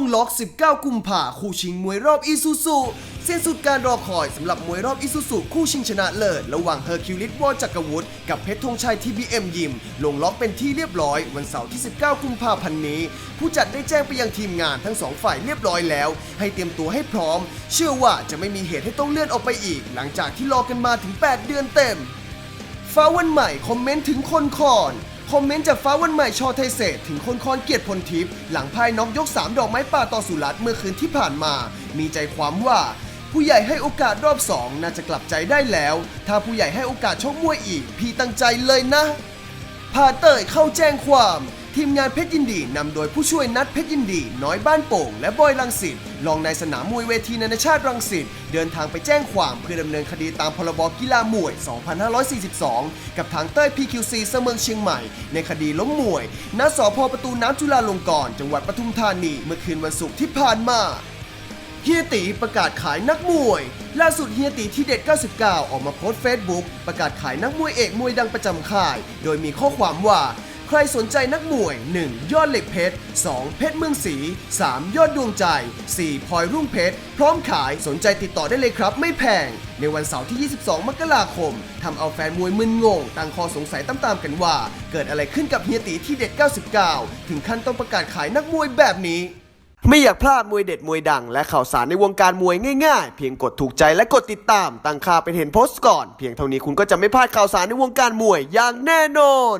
งล็อก 19 กุมภาคู่ชิงมวยรอบอีซูซูสิ้นสุดการรอคอยสำหรับมวยรอบอีซูซูคู่ชิงชนะเลิศระหว่างเฮอร์คิวลิสวอจักรวุฒิกับเพชรธงชัยทีบีเอ็มยิม ลงล็อกเป็นที่เรียบร้อย วันเสาร์ที่ 19 กุมภาพันธ์นี้ ผู้จัดได้แจ้งไปยังทีมงานทั้งสองฝ่ายเรียบร้อยแล้ว ให้เตรียมตัวให้พร้อม เชื่อว่าจะไม่มีเหตุให้ต้องเลื่อนออกไปอีก หลังจากที่รอกันมาถึง 8 เดือนเต็มฟ้าวันใหม่คอมเมนต์ถึงคนคอน คอมเมนต์จากฟ้าวันใหม่ชอไทยเศษถึงคนคอนเกียรติพลทิพย์หลังพายน็อกยก 3 ดอกไม้ป่าต่อสุรัตเมื่อคืนที่ผ่านมา มีใจความว่า ผู้ใหญ่ให้โอกาสรอบ 2 น่าจะกลับใจได้แล้ว ถ้าผู้ใหญ่ให้โอกาสชกมวยอีก พี่ตั้งใจเลยนะพาเตยเข้าแจ้งความ ทีมงานเพชรยินดีนำโดยผู้ช่วยนัดเพชรยินดี น้อยบ้านโป่ง และบอยรังสิตรองในสนามมวยเวทีนานาชาติรังสิตเดินทางไปแจ้งความเพื่อดำเนินคดีตามพรบกีฬามวย 2542 กับทางเต้ย PQC เสมิงเชียงใหม่ ในคดีล้มมวย ณ สพประตูน้ำจุฬาลงกรณ์จังหวัดปทุมธานีเมื่อคืนวันศุกร์ที่ผ่านมาเฮียตีประกาศขายนักมวย ล่าสุดเฮียตีที่เด็ด 99 ออกมาโพสต์เฟซบุ๊กประกาศขายนักมวยเอกมวยดังประจำค่าย โดยมีข้อความว่า ใครสนใจนักมวย 1. ยอดเหล็กเพชร 2. เพชรเมืองศรี 3. ยอดดวงใจ 4. พลอยรุ่งเพชร พร้อมขายสนใจติดต่อได้เลยครับ ไม่แพง ในวันเสาร์ที่ 22 มกราคมทำเอาแฟนมวยมึนงง ตั้งข้อสงสัยตามๆกันว่า เกิดอะไรขึ้นกับเฮียตีที่เด็ด 99 ถึงขั้นต้องประกาศขายนักมวยแบบนี้ไม่อยากพลาดมวยเด็ดมวยดัง และข่าวสารในวงการมวยง่ายๆ เพียงกดถูกใจและกดติดตาม ตั้งค่าเป็นเห็นโพสต์ก่อน เพียงเท่านี้คุณก็จะไม่พลาดข่าวสารในวงการมวยอย่างแน่นอน